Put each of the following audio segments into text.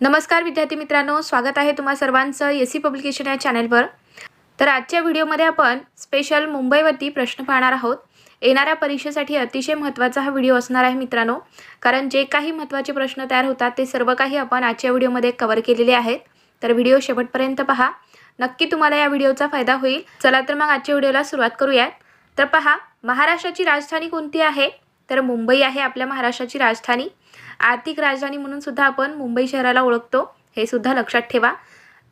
नमस्कार विद्यार्थी मित्रांनो स्वागत आहे तुम्हा सर्वांचं एस सी पब्लिकेशन या चॅनलवर. तर आजच्या व्हिडिओमध्ये आपण स्पेशल मुंबईवरती प्रश्न पाहणार आहोत. येणाऱ्या परीक्षेसाठी अतिशय महत्त्वाचा हा व्हिडिओ असणार आहे मित्रांनो. कारण जे काही महत्त्वाचे प्रश्न तयार होतात ते सर्व काही आपण आजच्या व्हिडिओमध्ये कवर केलेले आहेत. तर व्हिडिओ शेवटपर्यंत पहा. नक्की तुम्हाला या व्हिडिओचा फायदा होईल. चला तर मग आजच्या व्हिडिओला सुरुवात करूयात. तर पहा महाराष्ट्राची राजधानी कोणती आहे? तर मुंबई आहे आपल्या महाराष्ट्राची राजधानी. आर्थिक राजधानी म्हणून सुद्धा आपण मुंबई शहराला ओळखतो. हे सुद्धा लक्षात ठेवा.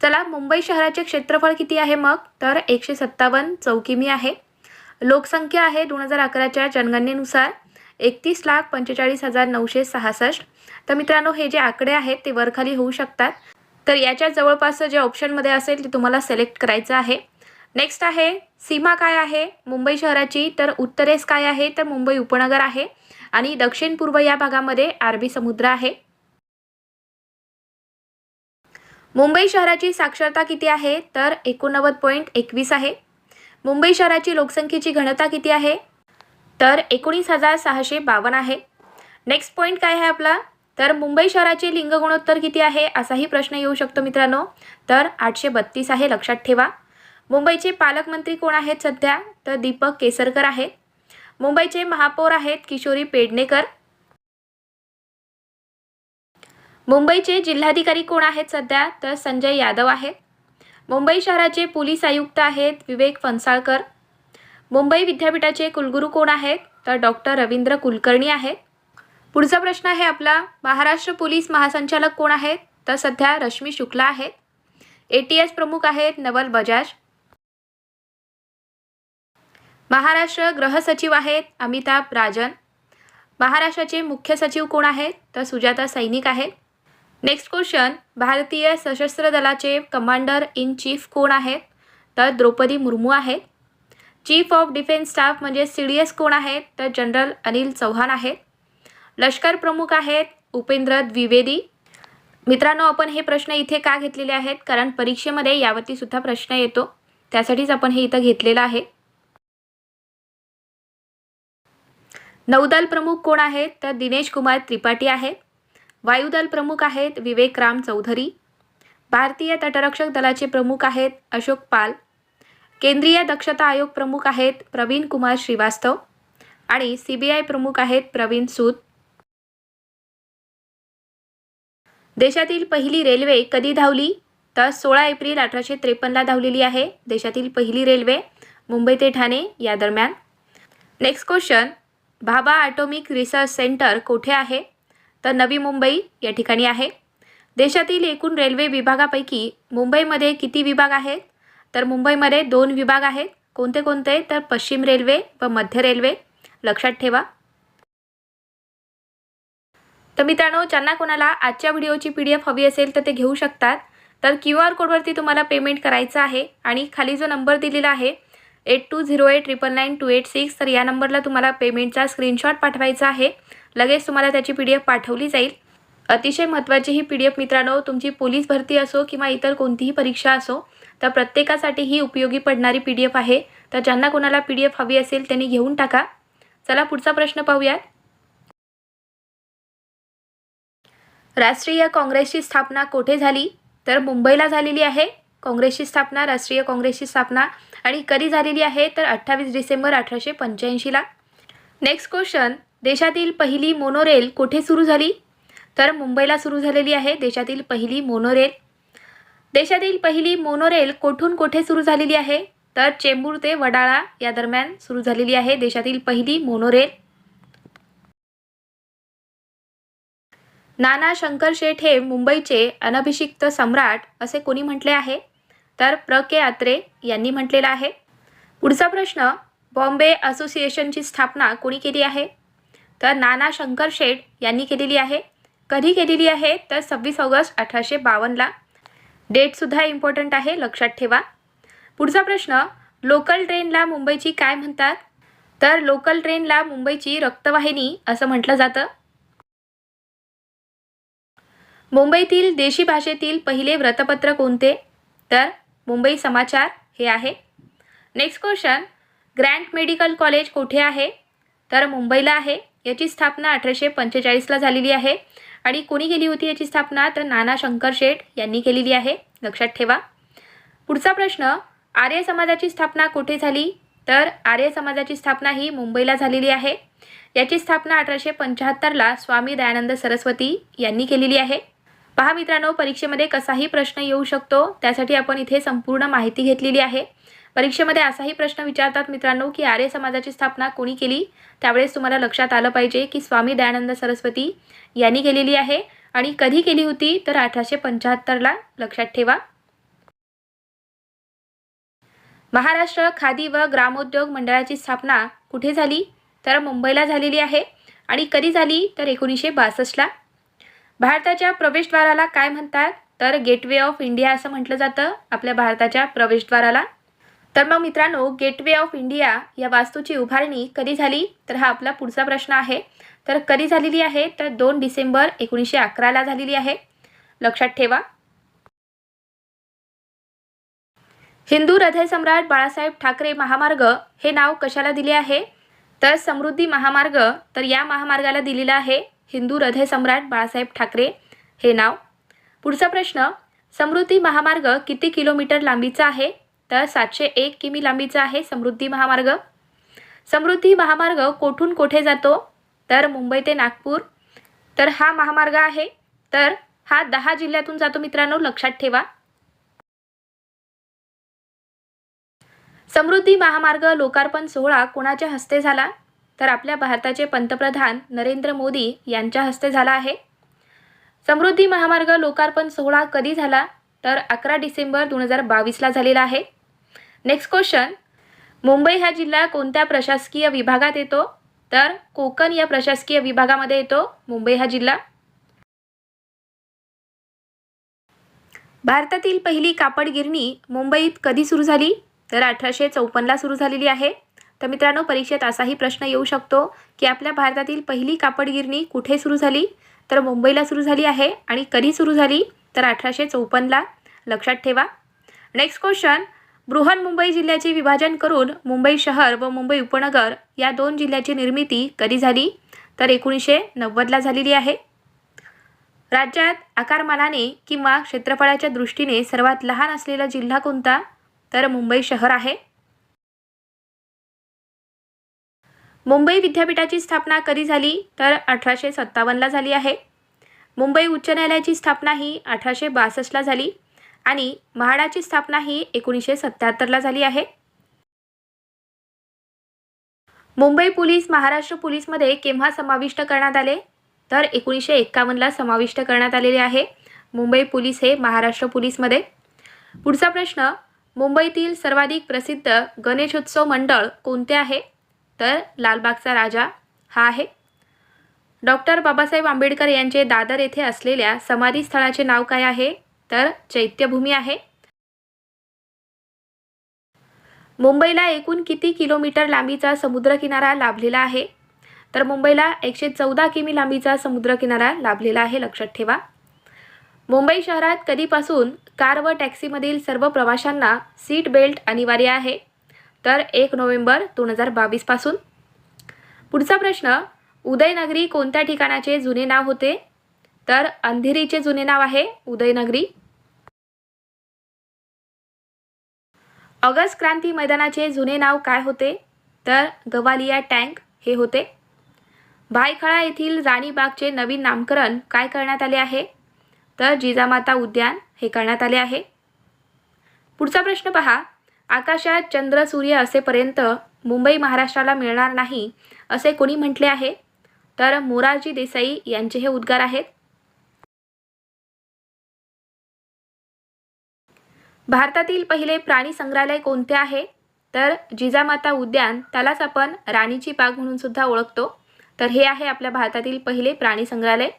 चला मुंबई शहराचे क्षेत्रफळ किती आहे मग? तर एकशे सत्तावन्न चौकिमी आहे. लोकसंख्या आहे दोन हजार अकराच्या जनगणनेनुसार एकतीस लाख पंचेचाळीस हजार नऊशे सहासष्ट. तर मित्रांनो हे जे आकडे आहेत ते वरखाली होऊ शकतात. तर याच्या जवळपासचं जे ऑप्शनमध्ये असेल ते तुम्हाला सिलेक्ट करायचं आहे. नेक्स्ट आहे सीमा काय आहे? मुंबई शहराची. तर उत्तरेस काय आहे? तर मुंबई उपनगर आहे. आणि दक्षिण पूर्व या भागामध्ये अरबी समुद्र आहे. मुंबई शहराची साक्षरता किती आहे? तर एकोणनव्वद पॉईंट एकवीस आहे. मुंबई शहराची लोकसंख्येची घनता किती आहे? तर एकोणीस हजार सहाशे बावन्न आहे. नेक्स्ट पॉईंट काय आहे आपला? तर मुंबई शहराचे लिंग गुणोत्तर किती आहे? असाही प्रश्न येऊ शकतो मित्रांनो. तर आठशे बत्तीस आहे लक्षात ठेवा. मुंबईचे पालकमंत्री कोण आहेत सध्या? तर दीपक केसरकर आहेत. मुंबईचे महापौर आहेत किशोरी पेडणेकर. मुंबईचे जिल्हाधिकारी कोण आहेत सध्या? तर संजय यादव आहेत. मुंबई शहराचे पोलीस आयुक्त आहेत विवेक फणसाळकर मुंबई विद्यापीठाचे कुलगुरू कोण आहेत? तर डॉक्टर रवींद्र कुलकर्णी आहेत. पुढचा प्रश्न आहे आपला महाराष्ट्र पोलीस महासंचालक कोण आहेत? तर सध्या रश्मी शुक्ला आहेत. ए टी एस प्रमुख आहेत नवल बजाज. महाराष्ट्र गृहसचिव आहेत अमिताभ राजन. महाराष्ट्राचे मुख्य सचिव कोण आहेत? तर सुजाता सैनिक आहेत. नेक्स्ट क्वेश्चन भारतीय सशस्त्र दलाचे कमांडर इन चीफ कोण आहेत? तर द्रौपदी मुर्मू आहेत. चीफ ऑफ डिफेन्स स्टाफ म्हणजे सी डी एस कोण आहेत? तर जनरल अनिल चौहान आहेत. लष्कर प्रमुख आहेत उपेंद्र द्विवेदी. मित्रांनो आपण हे प्रश्न इथे का घेतलेले आहेत? कारण परीक्षेमध्ये यावरती सुद्धा प्रश्न येतो. त्यासाठीच आपण हे इथं घेतलेलं आहे. नौदल प्रमुख कोण आहेत? तर दिनेश कुमार त्रिपाठी आहेत. वायुदल प्रमुख आहेत विवेक राम चौधरी. भारतीय तटरक्षक दलाचे प्रमुख आहेत अशोक पाल. केंद्रीय दक्षता आयोग प्रमुख आहेत प्रवीण कुमार श्रीवास्तव. आणि सी बी आय प्रमुख आहेत प्रवीण सूद. देशातील पहिली रेल्वे कधी धावली? तर सोळा एप्रिल अठराशे त्रेपन्नला धावलेली आहे. देशातील पहिली रेल्वे मुंबई ते ठाणे या दरम्यान. Next question Bhabha atomic research centre कोठे आहे? तर नवी मुंबई या ठिकाणी आहे. देशातील एकूण रेल्वे विभागापैकी मुंबईमध्ये किती विभाग आहेत? तर मुंबईमध्ये दोन विभाग आहेत. कोणते कोणते? तर पश्चिम रेल्वे व मध्य रेल्वे. लक्षात ठेवा. तर मित्रांनो ज्यांना कोणाला आजच्या व्हिडिओची पी डी एफ हवी असेल तर ते घेऊ शकतात. तर क्यू आर कोडवरती तुम्हाला पेमेंट करायचं आहे आणि खाली जो नंबर दिलेला आहे eight two zero eight triple nine two eight six तर या नंबरला तुम्हाला पेमेंटचा स्क्रीनशॉट पाठवायचा आहे. लगेच तुम्हाला त्याची पी डी एफ पाठवली जाईल. अतिशय महत्त्वाची ही पी डी एफ मित्रांनो तुमची पोलीस भरती असो किंवा इतर कोणतीही परीक्षा असो तर प्रत्येकासाठी ही उपयोगी पडणारी पी डी एफ आहे. तर ज्यांना कोणाला पी डी एफ हवी असेल त्यांनी घेऊन टाका. चला पुढचा प्रश्न पाहूयात. राष्ट्रीय काँग्रेसची स्थापना कोठे झाली? तर मुंबईला झालेली आहे. काँग्रेसची स्थापना राष्ट्रीय काँग्रेसची स्थापना आणि कधी झालेली आहे तर अठ्ठावीस डिसेंबर अठराशे पंच्याऐंशीला नेक्स्ट क्वेश्चन देशातील पहिली मोनोरेल कुठे सुरू झाली? तर मुंबईला सुरू झालेली आहे देशातील पहिली मोनोरेल देशातील पहिली मोनोरेल कोठून कोठे सुरू झालेली आहे? तर चेंबूर ते वडाळा या दरम्यान सुरू झालेली आहे देशातील पहिली मोनोरेल नाना शंकर शेठ हे मुंबईचे अनभिषिक्त सम्राट असे कोणी म्हटले आहे? तर प्र. के. आत्रे यांनी म्हटलेलं आहे. पुढचा प्रश्न बॉम्बे असोसिएशनची स्थापना कोणी केली आहे? तर नाना शंकर शेठ यांनी केलेली आहे. कधी केलेली आहे? तर सव्वीस ऑगस्ट अठराशे बावन्नला. डेटसुद्धा इम्पॉर्टंट आहे लक्षात ठेवा. पुढचा प्रश्न लोकल ट्रेनला मुंबईची काय म्हणतात? तर लोकल ट्रेनला मुंबईची रक्तवाहिनी असं म्हटलं जातं. मुंबईतील देशी भाषेतील पहिले व्रतपत्र कोणते? तर मुंबई समाचार हे आहे. Next question Grant medical college कुठे आहे? तर मुंबईला आहे. याची स्थापना अठराशे पंचेचाळीसला झालेली आहे. आणि कोणी केली होती याची स्थापना? तर नाना शंकर शेठ यांनी केलेली आहे. लक्षात ठेवा. पुढचा प्रश्न आर्य समाजाची स्थापना कुठे झाली? तर आर्य समाजाची स्थापना ही मुंबईला झालेली आहे. याची स्थापना अठराशे पंच्याहत्तरला स्वामी दयानंद सरस्वती यांनी केलेली आहे. पहा मित्रांनो परीक्षेमध्ये कसाही प्रश्न येऊ शकतो त्यासाठी आपण इथे संपूर्ण माहिती घेतलेली आहे. परीक्षेमध्ये असाही प्रश्न विचारतात मित्रांनो की आर्य समाजाची स्थापना कोणी केली? त्यावेळेस तुम्हाला लक्षात आलं पाहिजे की स्वामी दयानंद सरस्वती यांनी केलेली आहे आणि कधी केली होती? तर अठराशे पंच्याहत्तरला लक्षात ठेवा. महाराष्ट्र खादी व ग्रामोद्योग मंडळाची स्थापना कुठे झाली? तर मुंबईला झालेली आहे. आणि कधी झाली? तर एकोणीसशे बासष्टला भारताच्या प्रवेशद्वाराला काय म्हणतात? तर गेटवे ऑफ इंडिया असं म्हटलं जातं आपल्या भारताच्या प्रवेशद्वाराला. तर मग मित्रांनो गेटवे ऑफ इंडिया या वास्तूची उभारणी कधी झाली? तर हा आपला पुढचा प्रश्न आहे. तर कधी झालेली आहे? तर दोन डिसेंबर एकोणीसशे अकराला झालेली आहे. लक्षात ठेवा. हिंदू हृदयसम्राट बाळासाहेब ठाकरे महामार्ग हे नाव कशाला दिले आहे? तर समृद्धी महामार्ग तर या महामार्गाला दिलेलं आहे. हिंदू हृदयसम्राट बाळासाहेब ठाकरे हे नाव. पुढचा प्रश्न समृद्धी महामार्ग किती किलोमीटर लांबीचा आहे? तर सातशे एक किमी लांबीचा आहे समृद्धी महामार्ग. समृद्धी महामार्ग कोठून कोठे जातो? तर मुंबई ते नागपूर. तर हा महामार्ग आहे. तर हा दहा जिल्ह्यातून जातो मित्रांनो लक्षात ठेवा. समृद्धी महामार्ग लोकार्पण सोहळा कोणाच्या हस्ते झाला? तर आपल्या भारताचे पंतप्रधान नरेंद्र मोदी यांच्या हस्ते झाला आहे. समृद्धी महामार्ग लोकार्पण सोहळा कधी झाला? तर अकरा डिसेंबर दोन हजार बावीसला झालेला आहे. नेक्स्ट क्वेश्चन मुंबई हा जिल्हा कोणत्या प्रशासकीय विभागात येतो? तर कोकण या प्रशासकीय विभागामध्ये येतो. मुंबई हा जिल्हा. भारतातील पहिली कापड गिरणी मुंबईत कधी सुरू झाली? तर अठराशे चौपन्नला सुरू झालेली आहे. तर मित्रांनो परीक्षेत असाही प्रश्न येऊ शकतो की आपल्या भारतातील पहिली कापड गिरणी कुठे सुरू झाली? तर मुंबईला सुरू झाली आहे आणि कधी सुरू झाली? तर अठराशे चौपन्नला लक्षात ठेवा. नेक्स्ट क्वेश्चन बृहन्मुंबई जिल्ह्याचे विभाजन करून मुंबई शहर व मुंबई उपनगर या दोन जिल्ह्याची निर्मिती कधी झाली? तर एकोणीसशे नव्वदला झालेली आहे. राज्यात आकारमानाने किंवा क्षेत्रफळाच्या दृष्टीने सर्वात लहान असलेला जिल्हा कोणता? तर मुंबई शहर आहे. मुंबई विद्यापीठाची स्थापना कधी झाली? तर अठराशे सत्तावन्नला झाली आहे. मुंबई उच्च न्यायालयाची स्थापना ही अठराशे बासष्टला झाली आणि म्हाडाची स्थापना ही एकोणीसशे सत्याहत्तरला झाली आहे. मुंबई पोलीस महाराष्ट्र पोलीसमध्ये केव्हा समाविष्ट करण्यात आले? तर एकोणीसशे एक्कावन्नला समाविष्ट करण्यात आलेले आहे मुंबई पोलीस हे महाराष्ट्र पोलीसमध्ये. पुढचा प्रश्न मुंबईतील सर्वाधिक प्रसिद्ध गणेशोत्सव मंडळ कोणते आहे? तर लालबागचा राजा हा आहे. डॉक्टर बाबासाहेब आंबेडकर यांचे दादर येथे असलेल्या समाधी स्थळाचे नाव काय आहे? तर चैत्यभूमी आहे. मुंबईला एकूण किती किलोमीटर लांबीचा समुद्रकिनारा लाभलेला आहे? तर मुंबईला एकशे चौदा किमी लांबीचा समुद्रकिनारा लाभलेला आहे लक्षात ठेवा. मुंबई शहरात कधीपासून कार व टॅक्सीमधील सर्व प्रवाशांना सीट बेल्ट अनिवार्य आहे. तर एक नोव्हेंबर दोन हजार बावीसपासून पुढचा प्रश्न उदयनगरी कोणत्या ठिकाणाचे जुने नाव होते? तर अंधेरीचे जुने नाव आहे उदयनगरी. ऑगस्ट क्रांती मैदानाचे जुने नाव काय होते? तर गवालिया टँक हे होते. भायखळा येथील राणीबागचे नवीन नामकरण काय करण्यात आले आहे? तर जिजामाता उद्यान हे करण्यात आले आहे. पुढचा प्रश्न पहा आकाशात चंद्र सूर्य असेपर्यंत मुंबई महाराष्ट्राला मिळणार नाही असे कोणी म्हटले आहे? तर मोरारजी देसाई यांचे हे उद्गार आहेत. भारतातील पहिले प्राणी संग्रहालय कोणते आहे? तर जिजामाता उद्यान त्यालाच आपण राणीची बाग म्हणून सुद्धा ओळखतो. तर हे आहे आपल्या भारतातील पहिले प्राणी संग्रहालय.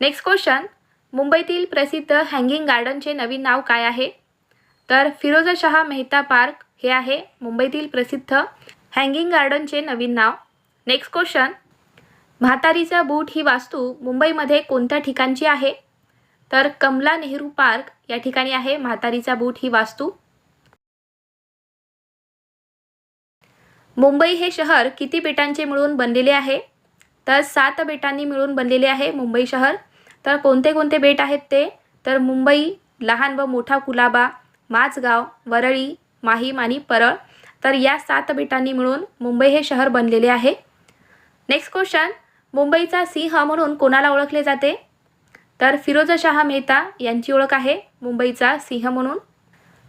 नेक्स्ट क्वेश्चन मुंबईतील प्रसिद्ध हँगिंग गार्डनचे नवीन नाव काय आहे? तर फिरोजशहा मेहता पार्क हे आहे मुंबईतील प्रसिद्ध हँगिंग गार्डनचे नवीन नाव. नेक्स्ट क्वेश्चन म्हातारीचा बूट ही वास्तू मुंबईमध्ये कोणत्या ठिकाणची आहे? तर कमला नेहरू पार्क या ठिकाणी आहे म्हातारीचा बूट ही वास्तू. मुंबई हे शहर किती बेटांचे मिळून बनलेले आहे? तर सात बेटांनी मिळून बनलेले आहे मुंबई शहर. तर कोणते कोणते बेट आहेत ते? तर मुंबई लहान व मोठा कुलाबा माझगाव वरळी माहीम आणि परळ. तर या सात बेटांनी मिळून मुंबई हे शहर बनलेले आहे. नेक्स्ट क्वेश्चन मुंबईचा सिंह म्हणून कोणाला ओळखले जाते? तर फिरोजशाह मेहता यांची ओळख आहे मुंबईचा सिंह म्हणून.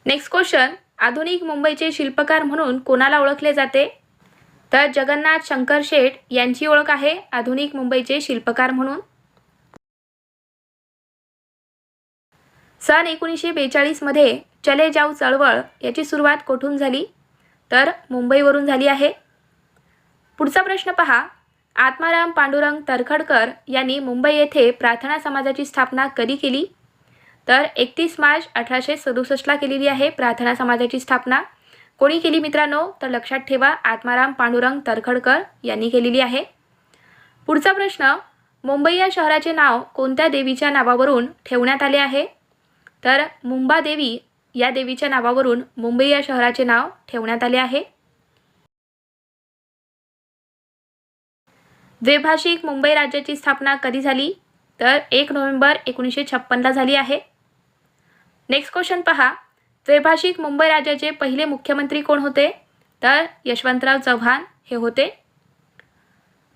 नेक्स्ट क्वेश्चन आधुनिक मुंबईचे शिल्पकार म्हणून कोणाला ओळखले जाते? तर जगन्नाथ शंकर शेठ यांची ओळख आहे आधुनिक मुंबईचे शिल्पकार म्हणून. सन एकोणीसशे बेचाळीसमध्ये चले जाऊ चळवळ याची सुरुवात कोठून झाली? तर मुंबईवरून झाली आहे. पुढचा प्रश्न पहा. आत्माराम पांडुरंग तरखडकर यांनी मुंबई येथे प्रार्थना समाजाची स्थापना कधी केली? तर एकतीस मार्च अठराशे सदुसष्टला केलेली आहे प्रार्थना समाजाची स्थापना. कोणी केली मित्रांनो? तर लक्षात ठेवा आत्माराम पांडुरंग तरखडकर यांनी केलेली आहे. पुढचा प्रश्न मुंबई या शहराचे नाव कोणत्या देवीच्या नावावरून ठेवण्यात आले आहे? तर मुंबादेवी या देवीच्या नावावरून मुंबई या शहराचे नाव ठेवण्यात आले आहे. द्विभाषिक मुंबई राज्याची स्थापना कधी झाली? तर एक नोव्हेंबर एकोणीसशे छप्पनला झाली आहे. नेक्स्ट क्वेश्चन पहा. द्विभाषिक मुंबई राज्याचे पहिले मुख्यमंत्री कोण होते? तर यशवंतराव चव्हाण हे होते.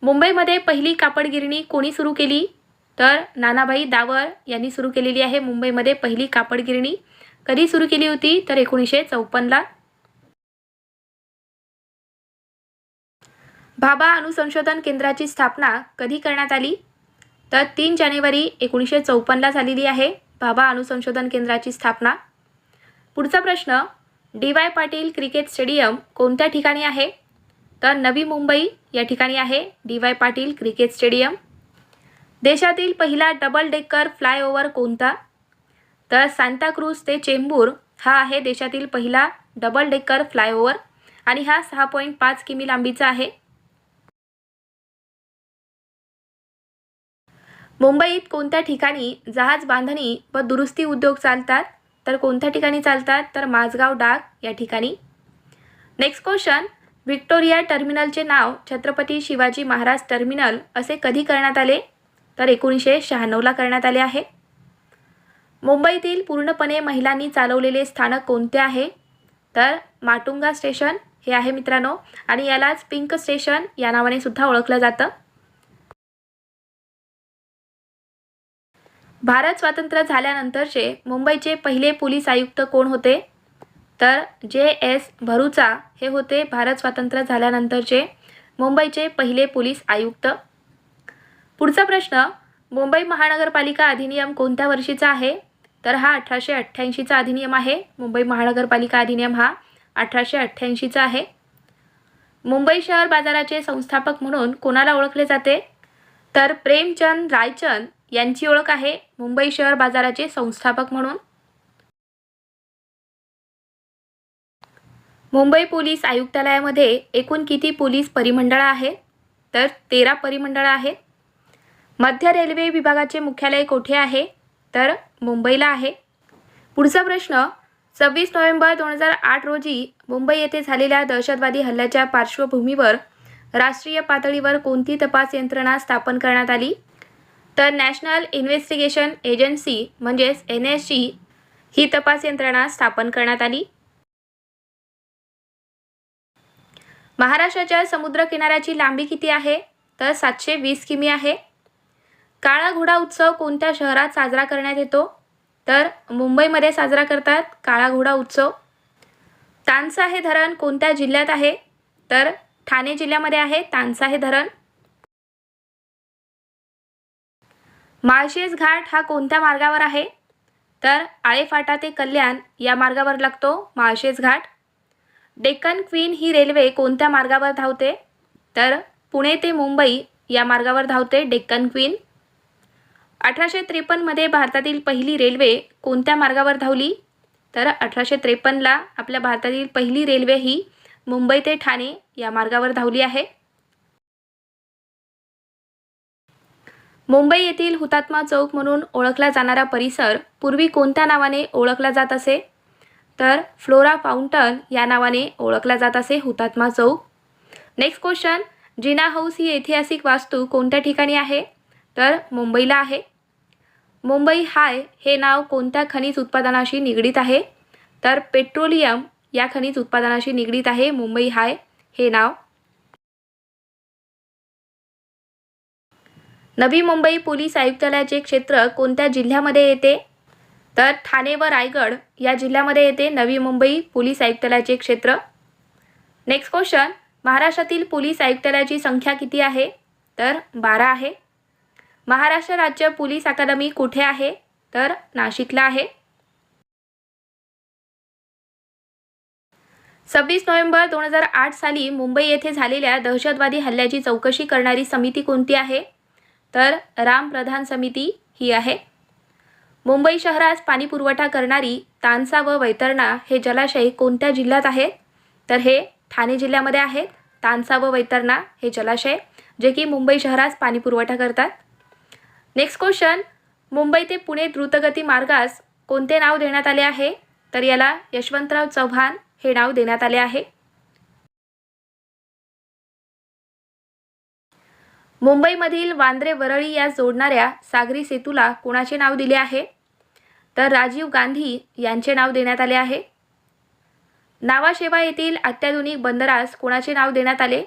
मुंबईमध्ये पहिली कापड गिरणी कोणी सुरू केली? तर नानाभाई दावर यांनी सुरू केलेली आहे मुंबईमध्ये पहिली कापड गिरणी कधी सुरू केली होती? तर एकोणीसशे चौपन्नला. भाभा अणुसंशोधन केंद्राची स्थापना कधी करण्यात आली? तर तीन जानेवारी एकोणीसशे चौपन्नला झालेली आहे भाभा अणुसंशोधन केंद्राची स्थापना. पुढचा प्रश्न D Y Patil cricket stadium कोणत्या ठिकाणी आहे? तर नवी मुंबई या ठिकाणी आहे D Y Patil cricket stadium. देशातील पहिला डबल डेकर फ्लायओव्हर कोणता? तर सांताक्रूज ते चेंबूर हा आहे देशातील पहिला डबल डेकर फ्लायओव्हर आणि हा सहा पॉईंट पाच किमी लांबीचा आहे. मुंबईत कोणत्या ठिकाणी जहाज बांधणी व दुरुस्ती उद्योग चालतात? तर कोणत्या ठिकाणी चालतात? तर माझगाव डाक या ठिकाणी. नेक्स्ट क्वेश्चन व्हिक्टोरिया टर्मिनलचे नाव छत्रपती शिवाजी महाराज टर्मिनल असे कधी करण्यात आले? तर एकोणीसशे शहाण्णवला करण्यात आले आहे. मुंबईतील पूर्णपणे महिलांनी चालवलेले स्थानक कोणते आहे? तर माटुंगा स्टेशन हे आहे मित्रांनो. आणि यालाच पिंक स्टेशन या नावाने सुद्धा ओळखलं जातं. भारत स्वातंत्र्य झाल्यानंतरचे मुंबईचे पहिले पोलीस आयुक्त कोण होते? तर जे एस भरूचा हे होते भारत स्वातंत्र्य झाल्यानंतरचे मुंबईचे पहिले पोलीस आयुक्त. पुढचा प्रश्न मुंबई महानगरपालिका अधिनियम कोणत्या वर्षीचा आहे? तर हा अठराशे अठ्ठ्याऐंशीचा अधिनियम आहे. मुंबई महानगरपालिका अधिनियम हा अठराशे अठ्ठ्याऐंशीचा आहे. मुंबई शहर बाजाराचे संस्थापक म्हणून कोणाला ओळखले जाते? तर प्रेमचंद रायचंद यांची ओळख आहे मुंबई शहर बाजाराचे संस्थापक म्हणून. मुंबई पोलीस आयुक्तालयामध्ये एकूण किती पोलीस परिमंडळं आहेत? तर तेरा परिमंडळं आहेत. मध्य रेल्वे विभागाचे मुख्यालय कोठे आहे? तर मुंबईला आहे. पुढचा प्रश्न सव्वीस नोव्हेंबर दोन हजार आठ रोजी मुंबई येथे झालेल्या दहशतवादी हल्ल्याच्या पार्श्वभूमीवर राष्ट्रीय पातळीवर कोणती तपास यंत्रणा स्थापन करण्यात आली? तर नॅशनल इन्व्हेस्टिगेशन एजन्सी म्हणजेच एन एस जी ही तपास यंत्रणा स्थापन करण्यात आली. महाराष्ट्राच्या समुद्रकिनाऱ्याची लांबी किती आहे? तर सातशे वीस किमी आहे. काळा घोडा उत्सव कोणत्या शहरात साजरा करण्यात येतो? तर मुंबईमध्ये साजरा करतात काळा घोडा उत्सव. तानसा हे धरण कोणत्या जिल्ह्यात आहे? तर ठाणे जिल्ह्यामध्ये आहे तानसा हे धरण. माळशेज घाट हा कोणत्या मार्गावर आहे? तर आळेफाटा ते कल्याण या मार्गावर लागतो माळशेज घाट. डेक्कन क्वीन ही रेल्वे कोणत्या मार्गावर धावते? तर पुणे ते मुंबई या मार्गावर धावते डेक्कन क्वीन. अठराशे त्रेपन्नमध्ये भारतातील पहिली रेल्वे कोणत्या मार्गावर धावली? तर अठराशे त्रेपन्नला आपल्या भारतातील पहिली रेल्वे ही मुंबई ते ठाणे या मार्गावर धावली आहे. मुंबई येथील हुतात्मा चौक म्हणून ओळखला जाणारा परिसर पूर्वी कोणत्या नावाने ओळखला जात असे? तर फ्लोरा फाउंटन या नावाने ओळखला जात असे Hutatma Chowk. Next question Jinnah house ही ऐतिहासिक वास्तू कोणत्या ठिकाणी आहे? तर मुंबईला आहे. मुंबई हाय हे नाव कोणत्या खनिज उत्पादनाशी निगडीत आहे? तर पेट्रोलियम या खनिज उत्पादनाशी निगडीत आहे. मुंबई हाय हे नाव. नवी मुंबई पोलीस आयुक्तालयाचे क्षेत्र कोणत्या जिल्ह्यामध्ये येते? तर ठाणे व रायगड या जिल्ह्यामध्ये येते नवी मुंबई पोलीस आयुक्तालयाचे क्षेत्र. नेक्स्ट क्वेश्चन महाराष्ट्रातील पोलीस आयुक्तालयाची संख्या किती आहे? तर बारा आहे. महाराष्ट्र राज्य पोलीस अकादमी कुठे आहे? तर नाशिकला आहे. सव्वीस नोव्हेंबर दोन हजार आठ साली मुंबई येथे झालेल्या दहशतवादी हल्ल्याची चौकशी करणारी समिती कोणती आहे? तर राम प्रधान समिती ही आहे. मुंबई शहरास पाणी पुरवठा करणारी तानसा व वैतरणा हे जलाशय कोणत्या जिल्ह्यात आहेत? तर हे ठाणे जिल्ह्यामध्ये आहेत. तानसा व वैतरणा हे जलाशय जे की मुंबई शहरास पाणी पुरवठा करतात. नेक्स्ट क्वेश्चन मुंबई ते पुणे द्रुतगती मार्गास कोणते नाव देण्यात आले आहे? तर याला यशवंतराव चव्हाण हे नाव देण्यात आले आहे. मुंबईमधील वांद्रे वरळी या जोडणाऱ्या सागरी सेतूला कोणाचे नाव दिले आहे? तर राजीव गांधी यांचे नाव देण्यात आले आहे. नावाशेवा येथील अत्याधुनिक बंदरास कोणाचे नाव देण्यात आले?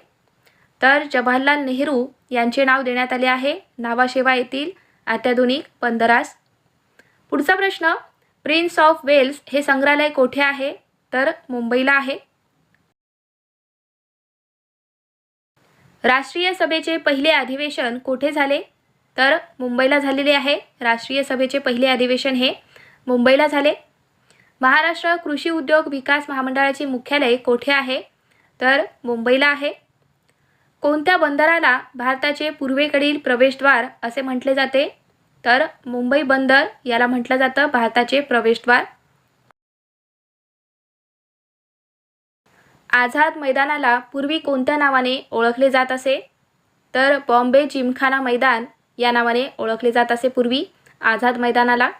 तर जवाहरलाल नेहरू यांचे नाव देण्यात आले आहे. नावाशेवा येथील अत्याधुनिक पंधरास पुढचा प्रश्न प्रिन्स ऑफ वेल्स हे संग्रहालय कोठे आहे? तर मुंबईला आहे. राष्ट्रीय सभेचे पहिले अधिवेशन कोठे झाले? तर मुंबईला झालेले आहे. राष्ट्रीय सभेचे पहिले अधिवेशन हे मुंबईला झाले. महाराष्ट्र कृषी उद्योग विकास महामंडळाचे मुख्यालय कोठे आहे? तर मुंबईला आहे. कोणत्या बंदराला भारताचे पूर्वेकडील प्रवेशद्वार असे म्हटले जाते? तर मुंबई बंदर याला म्हटलं जातं भारताचे प्रवेशद्वार. आझाद मैदानाला पूर्वी कोणत्या नावाने ओळखले जात असे? तर बॉम्बे जिमखाना मैदान या नावाने ओळखले जात असे पूर्वी आझाद मैदानाला.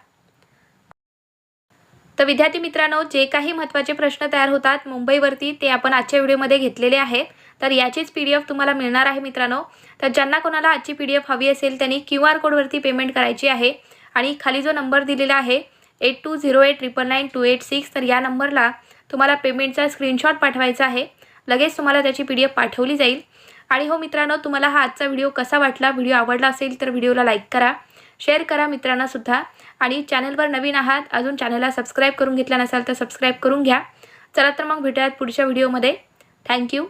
तर विद्यार्थी मित्रांनो जे काही महत्त्वाचे प्रश्न तयार होतात मुंबईवरती ते आपण आजच्या व्हिडिओमध्ये घेतलेले आहेत. तर याचीच पी डी एफ तुम्हाला मिळणार आहे मित्रांनो. तर ज्यांना कोणाला आजची पी डी एफ हवी असेल त्यांनी क्यू आर कोडवरती पेमेंट करायची आहे. आणि खाली जो नंबर दिलेला आहे eight two zero eight triple nine two eight six तर या नंबरला तुम्हाला पेमेंटचा स्क्रीनशॉट पाठवायचा आहे. लगेच तुम्हाला त्याची पी डी एफ पाठवली जाईल. आणि हो मित्रांनो तुम्हाला हा आजचा व्हिडिओ कसा वाटला व्हिडिओ आवडला असेल तर व्हिडिओला लाईक करा शेअर करा मित्रांनासुद्धा आणि चॅनलवर नवीन आहात अजून चॅनलला सबस्क्राईब करून घेतला नसाल तर सबस्क्राईब करून घ्या. चला तर मग भेटूयात पुढच्या व्हिडिओमध्ये थँक्यू